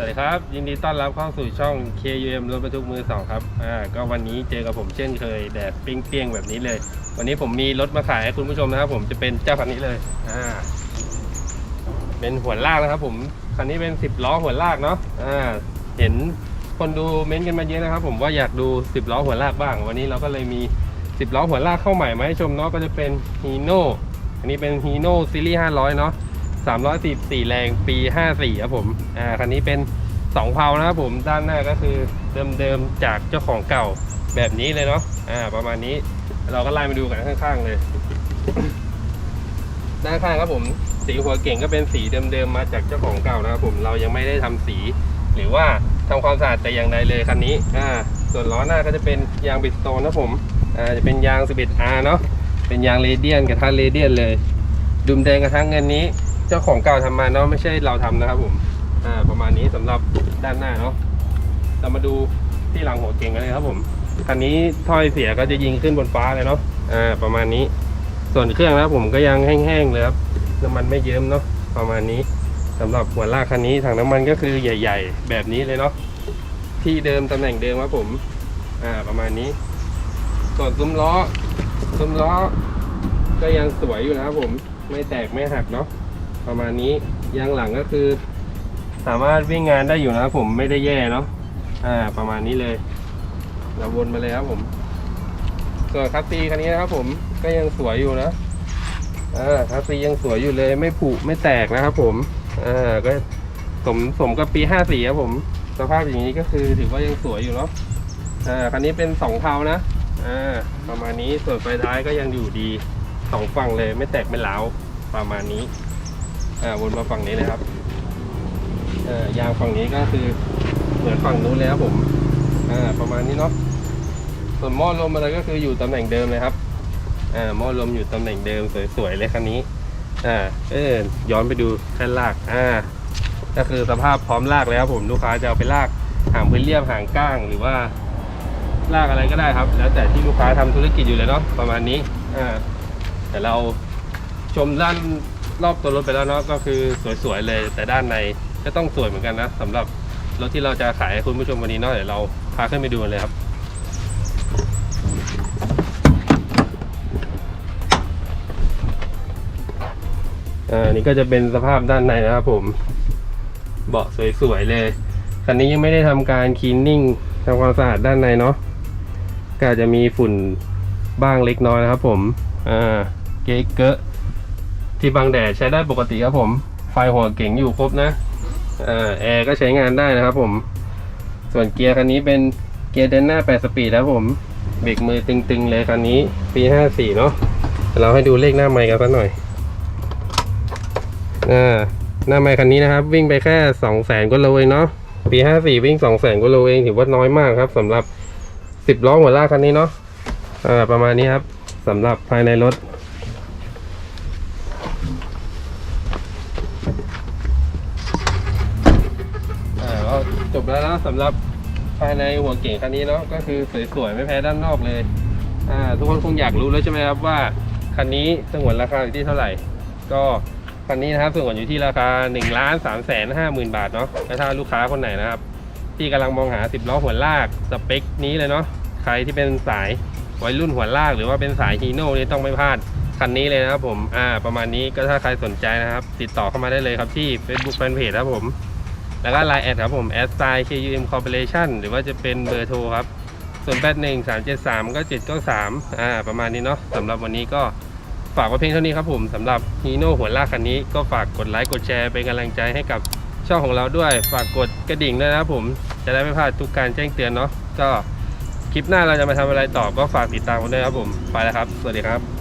สวัสดีครับ ยินดีต้อนรับเข้าสู่ช่อง KUM รถบรรทุกมือสองครับอ่าก็วันนี้เจอกับผมเช่นเคยแดดปิ้งเปียงๆแบบนี้เลย วันนี้ผมมีรถมาขายให้คุณผู้ชมนะครับผมจะเป็นเจ้าคันนี้เลยอ่าเป็นหัวลากนะครับ ผมคันนี้เป็น 10 ล้อหัวลากเนาะอ่าเห็นคนดูเม้นต์กันมาเยอะนะครับ ผมว่าอยากดู 10 ล้อหัวลากบ้าง วันนี้เราก็เลยมี 10 ล้อหัวลากเข้าใหม่มาให้ชมเนาะก็จะเป็น Hino อันนี้เป็น Hino ซีรีส์500 เนาะ 344 แรงปี 54ครับผม อ่า คันนี้เป็น 2 เพลานะครับผม ด้านหน้าก็คือเดิมๆ จากเจ้าของเก่าแบบนี้เลยเนาะ อ่า ประมาณนี้ เราก็ไล่มาดูกันข้างๆเลย ด้านข้างครับผม สีหัวเก่งก็เป็นสีเดิมๆ มาจากเจ้าของเก่านะครับผม เรายังไม่ได้ทำสี หรือว่าทำความสะอาดแต่อย่างใดเลยคันนี้ อ่า ส่วนล้อหน้าก็จะเป็นยางบิดสโตนนะผม อ่า จะเป็นยาง 11R เนาะ เป็นยางเรเดียนกระทะเรเดียนเลยดุมแดงกระทั่งเงินนี้ เจ้าของเก่าทำมาเนาะไม่ใช่เราทำนะครับผมอ่าประมาณนี้สำหรับด้านหน้าเนาะเรามาดูที่หลังหัวเก่งกันเลยครับผมคันนี้ถ้อยเสียก็จะยิงขึ้นบนฟ้าเลยเนาะอ่าประมาณนี้ ส่วนเครื่องนะครับผมก็ยังแห้งๆเลยครับน้ำมันไม่เยิ้มเนาะประมาณนี้สำหรับหัวลากคันนี้ถังน้ำมันก็คือใหญ่ ๆ แบบนี้เลยเนาะที่เดิมตำแหน่งเดิมครับผม อ่าประมาณนี้ ส่วนซุ้มล้อซุ้มล้อ ก็ยังสวยอยู่นะครับผม ไม่แตกไม่หักเนาะ ประมาณนี้ยางหลังก็คือ สามารถวิ่งงานได้อยู่นะครับผมไม่ได้แย่เนาะอ่า ประมาณนี้เลย เราวนมาเลยครับผมส่วนคัสซีคันนี้นะครับผมก็ยังสวยอยู่นะอ่าคัสซียังสวยอยู่เลย ไม่ผุไม่แตกนะครับผมอ่าก็สมสมกับปีห้าสี่ครับผม สภาพอย่างนี้ก็คือถือว่ายังสวยอยู่เนาะอ่าคันนี้เป็นสองเทานะอ่าประมาณนี้ส่วนไฟท้ายก็ยังอยู่ดีสองฝั่งเลยไม่แตกไม่เหลาวประมาณนี้ อ่าวนมาฝั่งนี้เลยครับอ่อยางฝั่งนี้ก็คือเหมือนฝั่งนู้นเลยครับผมอ่าประมาณนี้เนาะส่วนหม้อลมอะไรก็คืออยู่ตำแหน่งเดิมเลยครับอ่าหม้อลมอยู่ตำแหน่งเดิมสวยๆเลยคันนี้อ่าเออย้อนไปดูแท่นลากอ่าก็คือสภาพพร้อมลากแล้วผมลูกค้าจะเอาไปลากหางพื้นเรียบหางก้างหรือว่าลากอะไรก็ได้ครับ แล้วแต่ที่ลูกค้าทำธุรกิจอยู่เลยเนาะประมาณนี้อ่าแต่เราชมด้าน รอบตัวรถไปแล้วเนาะก็คือสวยๆเลย แต่ด้านในก็ต้องสวยเหมือนกันนะสำหรับรถที่เราจะขายให้คุณผู้ชมวันนี้เนาะเดี๋ยวเราพาขึ้นไปดูกันเลยครับ อ่านี่ก็จะเป็นสภาพด้านในนะครับผม เบาะสวยๆเลยคันนี้ยังไม่ได้ทำการคลีนนิ่งทำความสะอาดด้านในเนาะก็อาจจะมีฝุ่นบ้างเล็กน้อยนะครับผม อ่า เก๊กเกอะ ที่บังแดดใช้ได้ปกติครับผม ไฟหัวเก่งอยู่ครบนะแอร์ก็ใช้งานได้นะครับผม ส่วนเกียร์คันนี้เป็นเกียร์เดินหน้า 8 สปีดครับผมเบรกมือตึงๆเลยคันนี้ปี 54 เนาะเราให้ดูเลขหน้าไมค์กันสักหน่อยหน้าไมค์คันนี้นะครับ วิ่งไปแค่ 200,000กว่าโลเองเนาะปี 54 วิ่ง 200,000กว่าโลเองถือว่าน้อยมากครับสำหรับ 10 ล้อหัวลากคันนี้เนาะประมาณนี้ครับสำหรับภายในรถ อ่าก็จ บแล้วนะสำหรับภายในหัวเก่งคันนี้เนาะก็คือสวยๆไม่แพ้ด้านนอกเลยอ่าทุกคนคงอยากรู้แล้วใช่ไหมครับว่าคันนี้สงวนราคาอยู่ที่เท่าไหร่ ก็คันนี้นะครับสงวนอยู่ที่ราคา1นึ่งล้านสามแสนห้าหมื่นบาทเนาะแล้วถ้าลูกค้าคนไหนนะครับ ที่กำลังมองหา10ล้อหัวลากสเปคนี้เลยเนาะใครที่เป็นสายวัยรุ่นหัวลาก หรือว่าเป็นสายฮีโน่นี่ต้องไม่พลาดคันนี้เลยนะครับผมอ่าประมาณนี้ก็ถ้าใครสนใจนะครับ ติดต่อเข้ามาได้เลยครับที่ Facebook Fanpage ครับผม แล้วก็ Line แอดครับผมแอดไซน์ KUM Corporation หรือว่าจะเป็นเบอร์โทรครับส่วนแปดหนึ่งสามเจ็ดสามก็เจ็ดก้าสามอ่าประมาณนี้เนาะสำหรับวันนี้ก็ฝากไว้เพียงเท่านี้ครับผมสำหรับฮีโน่หัวลากคันนี้ก็ฝากกดไลค์กดแชร์เป็นกำลังใจให้กับช่องของเราด้วย ฝากกดกระดิ่งด้วยนะครับผมจะได้ไม่พลาดทุกการแจ้งเตือนเนาะก็คลิปหน้าเราจะมาทำอะไรต่อก็ฝากติดตามกันด้วยครับผมไปแล้วครับ สวัสดีครับ